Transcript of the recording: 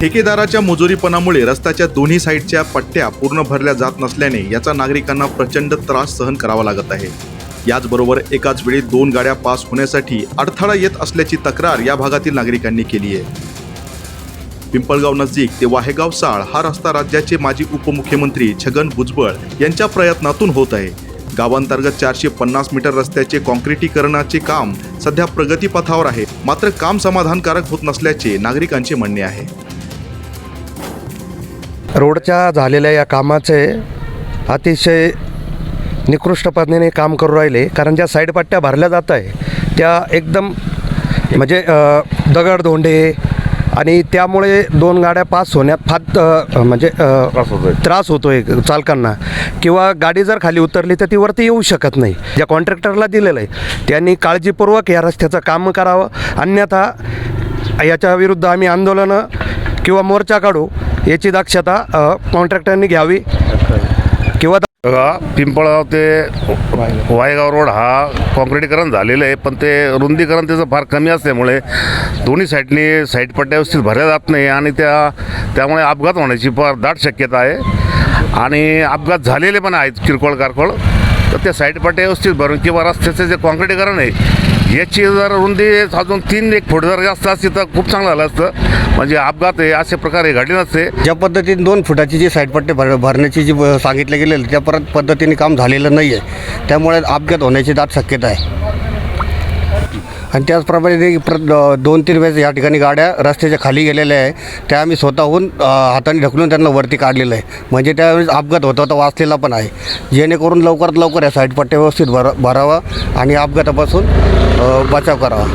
ठेकेदाराच्या मुजोरीपणामुळे रस्त्याच्या दोन्ही साईडच्या पट्ट्या पूर्ण भरल्या जात नसल्याने याचा नागरिकांना प्रचंड त्रास सहन करावा लागत आहे. याचबरोबर एकाच वेळी दोन गाड्या पास होण्यासाठी अडथळा येत असल्याची तक्रार या भागातील नागरिकांनी केली आहे. पिंपळगाव नजीक ते वाहेगाव साळ हा रस्ता राज्याचे माजी उपमुख्यमंत्री छगन भुजबळ यांच्या प्रयत्नातून होत आहे. गावांतर्गत चारशे पन्नास मीटर रस्त्याचे कॉन्क्रिटीकरणाचे काम सध्या प्रगतीपथावर आहे. मात्र काम समाधानकारक होत नसल्याचे नागरिकांचे म्हणणे आहे. रोडच्या झालेल्या या कामाचे अतिशय निकृष्ट पद्धतीने काम करू राहिले. कारण ज्या साईड पट्ट्या भरल्या जात आहे त्या एकदम म्हणजे अ, दगडधोंडे आणि त्यामुळे दोन गाड्या पास होण्यात फार म्हणजे त्रास होतो आहे चालकांना. किंवा गाडी जर खाली उतरली तर ती वरती येऊ शकत नाही. ज्या कॉन्ट्रॅक्टरला दिलेलं आहे त्यांनी काळजीपूर्वक या रस्त्याचं काम करावं. अन्यथा याच्या विरुद्ध आम्ही आंदोलनं किंवा मोर्चा काढू. याची दक्षता कॉन्ट्रॅक्टरनी घ्यावी. किंवा बघा पिंपळगाव ते वायगाव रोड हा कॉन्क्रिटीकरण झालेलं आहे पण ते रुंदीकरण त्याचं फार कमी असल्यामुळे दोन्ही साईडनी साईड पट्ट्या व्यवस्थित भरल्या जात नाही आणि त्या त्यामुळे अपघात होण्याची फार दाट शक्यता आहे. आणि अपघात झालेले पण आहेत किरकोळ कारकोळ तर त्या साईड पट्ट्या व्यवस्थित भरून किंवा रस्त्याचं जे कॉन्क्रिटीकरण आहे याची जर रुंदी अजून तीन एक फूट जर जास्त असते तर खूप चांगलं झालं असतं. म्हणजे अपघात हे अशा प्रकारे घडले नसते. ज्या पद्धतीने दोन फुटाची जी साईडपट्टी भर भरण्याची जी सांगितले सांगितलं गेलेलं त्या परत पद्धतीने काम झालेलं नाही आहे त्यामुळे अपघात होण्याची दाट शक्यता आहे. आणि त्याचप्रमाणे प्र दोन तीन वेळेस या ठिकाणी गाड्या रस्त्याच्या खाली गेलेल्या आहे. त्या आम्ही स्वतःहून हाताने ढकलून त्यांना वरती काढलेलं आहे. म्हणजे त्यावेळेस अपघात होता तर वाचलेला पण आहे. जेणेकरून लवकरात लवकर या साईडपट्ट्या व्यवस्थित भर भरावा आणि अपघातापासून बचाव करावा.